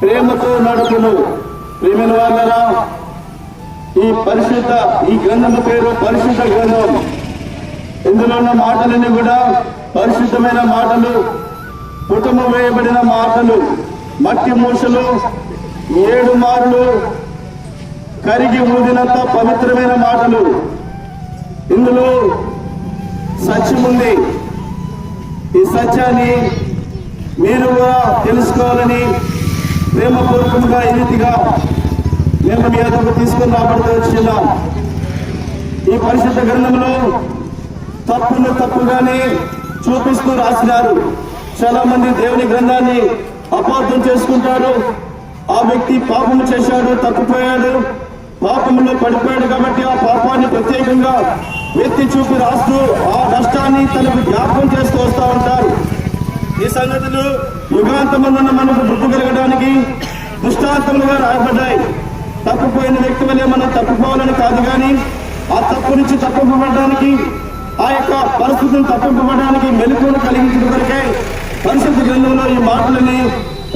ప్రేమతో నడుపును. ప్రేమిన వాళ్ళరా ఈ పరిశుద్ధ ఈ గ్రంథం పేరు పరిశుద్ధ గ్రంథం. ఇందులో ఉన్న మాటలన్నీ కూడా పరిశుద్ధమైన మాటలు పుటము వేయబడిన మాటలు మట్టి మూసలు ఏడు మారులు కరిగి ఊదినంత పవిత్రమైన మాటలు. ఇందులో సత్యం ఉంది. ఈ సత్యాన్ని మీరు కూడా తెలుసుకోవాలని ప్రేమపూర్వకంగా ఈ రీతిగా మేము మీ వద్దకు తీసుకుని రాబడుతూ వచ్చిన్నాం ఈ పరిశుద్ధ గ్రంథంలో తప్పును తప్పుగానే చూపిస్తూ రాసినారు. చాలా మంది దేవుని గ్రంథాన్ని అపార్థం చేసుకుంటారు. ఆ వ్యక్తి పాపము చేశాడు తప్పిపోయాడు పాపంలో పడిపోయాడు కాబట్టి ఆ పాపాన్ని ప్రత్యేకంగా వ్యక్తి చూపి రాస్తూ ఆ నష్టాన్ని తనకు జ్ఞాపకం చేస్తూ వస్తూ ఉంటారు. ఈ సంగతులు యుగాంతమందున్న మనకు గుర్తు దృష్టాంతములుగా రాయబడ్డాయి. తప్పిపోయిన వ్యక్తి వల్లే మనం తప్పిపోవాలని కాదు కానీ ఆ తప్పు నుంచి తప్పింపబడడానికి ఆ యొక్క పరిస్థితిని తప్పింపబడడానికి మెలకువను కలిగించిన కొరకే పరిస్థితి గ్రంథంలో ఈ మాటలని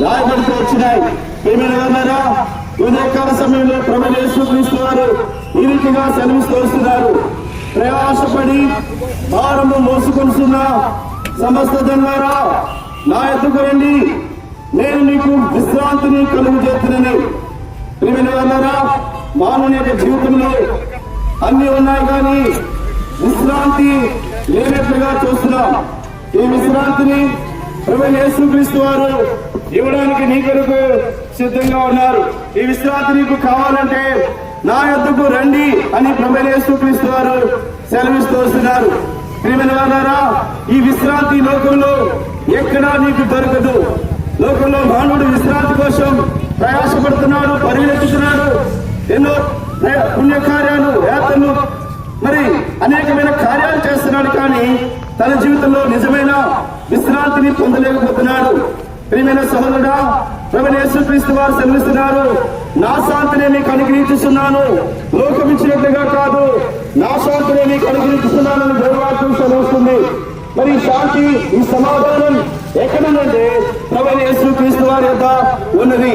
రాయబడుతూ వచ్చినాయి. ఏమైనా ఉదయకాల సమయంలో ప్రభు క్రీస్తు వారు ఈ రీతిగా సెలవిస్తూ వస్తున్నారు. ప్రయాసపడి భారము మోసుకొస్తున్న సమస్త జన్మారా నా ఎత్తుకు రండి. నేను నీకు విశ్రాంతిని కలుగు చేస్తున్నాను మానవుని యొక్క జీవితంలో అన్ని ఉన్నాయి కానీ విశ్రాంతి లేనట్లుగా చూస్తున్నాం. ఈ విశ్రాంతిని ప్రభు యేసుక్రీస్తు వారు ఇవ్వడానికి నీ కొరకు సిద్ధంగా ఉన్నారు. ఈ విశ్రాంతి నీకు కావాలంటే నా యొద్దకు రండి అని ప్రభు యేసుక్రీస్తు వారు సెలవిస్తూ వస్తున్నారు. ప్రియమైన ఈ విశ్రాంతి లోకంలో ఎక్కడా నీకు దొరకదు. లోకంలో మానవుడు విశ్రాంతి కోసం ప్రయాసపడుతున్నాడు పరిగెత్తుతున్నాడు. ఎన్నో పుణ్యకార్యాలు యాత్రలు మరి అనేకమైన కార్యాలు చేస్తున్నాడు కానీ తన జీవితంలో నిజమైన విశ్రాంతిని పొందలేకపోతున్నాడు. ప్రియమైన సహోదరుడా ప్రభుని యేసుక్రీస్తు వారు సెలవిస్తున్నారు నా శాంతిని మీకు అనుగ్రహించుతున్నాను లోకం ఇచ్చినట్లుగా కాదు నా శాంతిని నీకు అనుగ్రహించుతున్నానని దేవాలయం సెలవుస్తుంది. మరి శాంతి ఈ సమాధానం ఎక్కడుందంటే ప్రభు యేసుక్రీస్తు వారి యొక్క ఉన్నది.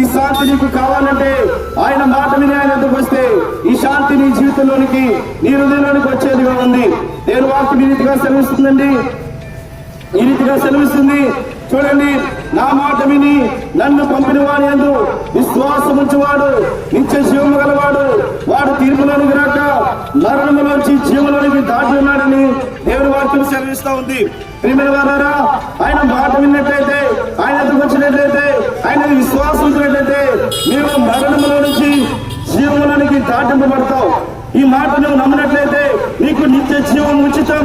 ఈ శాంతి నీకు కావాలంటే ఆయన మాట విని ఆయన ఎందుకు వస్తే ఈ శాంతి నీ జీవితంలోనికి నీ హృదయంలోనికి వచ్చేదిగా ఉంది. నేను వాక్యం ఈ రీతిగా సెలవిస్తుందండి. ఈ రీతిగా సెలవిస్తుంది. చూడండి నా మాట విని నన్ను పంపిన వారి ఎందు విశ్వాసం నిత్య జీవము గలవాడు. వాడు తీర్పులోనికి రాక మరణములోంచి జీవులోనికి దాటి ఉన్నాడని దేవుడు వాక్యం సెలవిస్తా ఉంది. ప్రియమైన వారారా ఆయన మాట విన్నట్లయితే ఆయన ఎదుగు వచ్చినట్లయితే ఆయన విశ్వాసం ఉంచినట్లయితే నీవు మరణంలో నుంచి జీవములోనికి దాటింపబడతావు ఈ మాట నువ్వు నమ్మినట్లయితే నీకు నిత్య జీవం ఉచితం.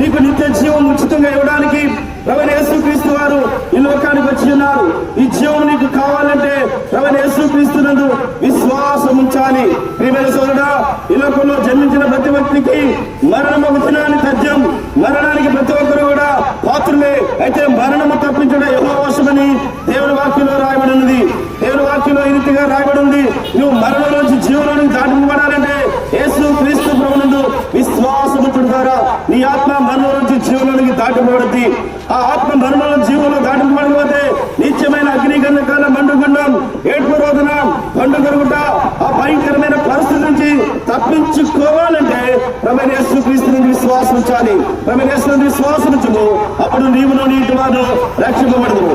నీకు నిత్య జీవం ఉచితంగా ఇవ్వడానికి ప్రవణ యేసుక్రీస్తు వారు ఈ లోకానికి వచ్చి ఉన్నారు. ఈ జీవం నీకు కావాలంటే ప్రవణ యేసుక్రీస్తు నందు విశ్వాసం ఉంచాలి. ప్రియమైన సోదరుడా నీ ఆత్మ మరణం నుంచి జీవనానికి దాటింపబడుద్ది ఆ ఆత్మ మరణం జీవంలో దాటింపబడిపోతే నిత్యమైన అగ్నికరణ కాల మండుకుండం ఏడుపు రోజున పండుగరుగుట ఆ భయంకరమైన పరిస్థితి నుంచి తప్పించుకోవాలంటే రమణేశ్వరు క్రీస్తు నుంచి విశ్వాసం ఉంచాలి. రమణేశ్వరు విశ్వాసం ఉంచుము. అప్పుడు నీవును నీటి వారు రక్షింపబడదు